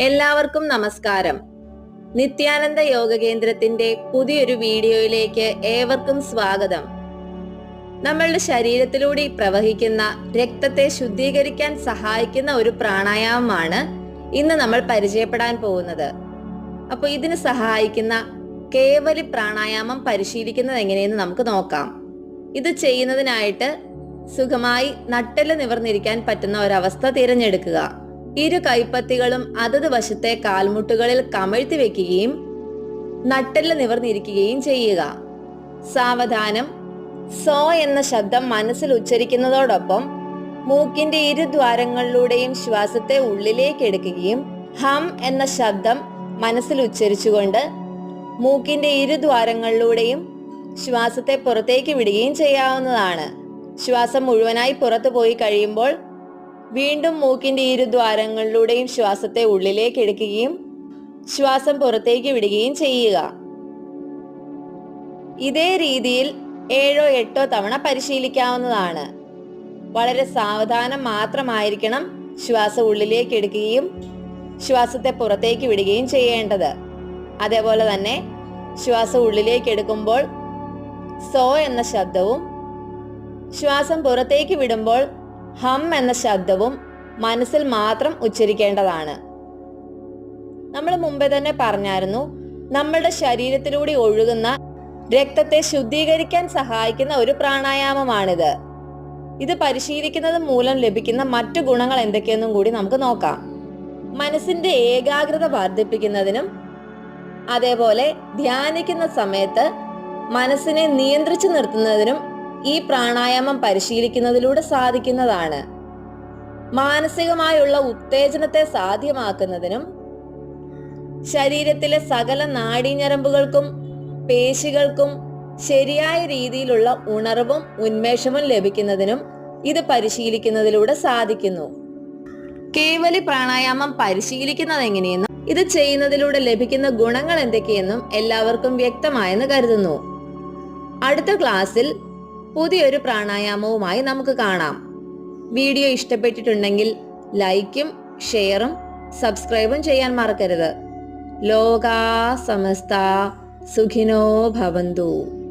എല്ലാവർക്കും നമസ്കാരം. നിത്യാനന്ദ യോഗ കേന്ദ്രത്തിന്റെ പുതിയൊരു വീഡിയോയിലേക്ക് ഏവർക്കും സ്വാഗതം. നമ്മളുടെ ശരീരത്തിലൂടെ പ്രവഹിക്കുന്ന രക്തത്തെ ശുദ്ധീകരിക്കാൻ സഹായിക്കുന്ന ഒരു പ്രാണായാമമാണ് ഇന്ന് നമ്മൾ പരിചയപ്പെടാൻ പോകുന്നത്. അപ്പോൾ ഇതിന് സഹായിക്കുന്ന കേവലി പ്രാണായാമം പരിശീലിക്കുന്നത് എങ്ങനെയെന്ന് നമുക്ക് നോക്കാം. ഇത് ചെയ്യുന്നതിനായിട്ട് സുഖമായി നട്ടൽ നിവർന്നിരിക്കാൻ പറ്റുന്ന ഒരവസ്ഥ തിരഞ്ഞെടുക്കുക. ഇരു കൈപ്പത്തികളും അതത് വശത്തെ കാൽമുട്ടുകളിൽ കമഴ്ത്തി വെക്കുകയും നട്ടെല്ല് നിവർന്നിരിക്കുകയും ചെയ്യുക. സാവധാനം. സോ എന്ന ശബ്ദം മനസ്സിൽ ഉച്ചരിക്കുന്നതോടൊപ്പം മൂക്കിന്റെ ഇരു ദ്വാരങ്ങളിലൂടെയും ശ്വാസത്തെ ഉള്ളിലേക്ക് എടുക്കുകയും ഹം എന്ന ശബ്ദം മനസ്സിൽ ഉച്ചരിച്ചുകൊണ്ട് മൂക്കിന്റെ ഇരു ദ്വാരങ്ങളിലൂടെയും ശ്വാസത്തെ പുറത്തേക്ക് വിടുകയും ചെയ്യാവുന്നതാണ്. ശ്വാസം മുഴുവനായി പുറത്തു പോയി കഴിയുമ്പോൾ വീണ്ടും മൂക്കിന്റെ ഇരുദ്വാരങ്ങളിലൂടെയും ശ്വാസത്തെ ഉള്ളിലേക്ക് എടുക്കുകയും ശ്വാസം പുറത്തേക്ക് വിടുകയും ചെയ്യുക. ഇതേ രീതിയിൽ ഏഴോ എട്ടോ തവണ പരിശീലിക്കാവുന്നതാണ്. വളരെ സാവധാനം മാത്രമായിരിക്കണം ശ്വാസം ഉള്ളിലേക്ക് എടുക്കുകയും ശ്വാസത്തെ പുറത്തേക്ക് വിടുകയും ചെയ്യേണ്ടത്. അതേപോലെ തന്നെ ശ്വാസം ഉള്ളിലേക്ക് എടുക്കുമ്പോൾ സോ എന്ന ശബ്ദവും ശ്വാസം പുറത്തേക്ക് വിടുമ്പോൾ ഹം എന്ന ശബ്ദവും മനസ്സിൽ മാത്രം ഉച്ചരിക്കേണ്ടതാണ്. നമ്മൾ മുമ്പേ തന്നെ പറഞ്ഞായിരുന്നു നമ്മളുടെ ശരീരത്തിലൂടെ ഒഴുകുന്ന രക്തത്തെ ശുദ്ധീകരിക്കാൻ സഹായിക്കുന്ന ഒരു പ്രാണായാമമാണിത്. ഇത് പരിശീലിക്കുന്നത് മൂലം ലഭിക്കുന്ന മറ്റു ഗുണങ്ങൾ എന്തൊക്കെയെന്നും കൂടി നമുക്ക് നോക്കാം. മനസ്സിന്റെ ഏകാഗ്രത വർദ്ധിപ്പിക്കുന്നതിനും അതേപോലെ ധ്യാനിക്കുന്ന സമയത്ത് മനസ്സിനെ നിയന്ത്രിച്ചു നിർത്തുന്നതിനും ഈ പ്രാണായാമം പരിശീലിക്കുന്നതിലൂടെ സാധിക്കുന്നതാണ്. മാനസികമായുള്ള ഉത്തേജനത്തെ സാധ്യമാക്കുന്നതിനും ശരീരത്തിലെ സകല നാഡീഞരമ്പുകൾക്കും പേശികൾക്കും ശരിയായ രീതിയിലുള്ള ഉണർവും ഉന്മേഷവും ലഭിക്കുന്നതിനും ഇത് പരിശീലിക്കുന്നതിലൂടെ സാധിക്കുന്നു. കേവലി പ്രാണായാമം പരിശീലിക്കുന്നത് എങ്ങനെയെന്നും ഇത് ചെയ്യുന്നതിലൂടെ ലഭിക്കുന്ന ഗുണങ്ങൾ എന്തൊക്കെയെന്നും എല്ലാവർക്കും വ്യക്തമായെന്ന് കരുതുന്നു. അടുത്ത ക്ലാസ്സിൽ പുതിയൊരു പ്രാണായാമവുമായി നമുക്ക് കാണാം. വീഡിയോ ഇഷ്ടപ്പെട്ടിട്ടുണ്ടെങ്കിൽ ലൈക്കും ഷെയറും സബ്സ്ക്രൈബും ചെയ്യാൻ മറക്കരുത്. ലോകാ സമസ്ത സുഖിനോ ഭവന്തു.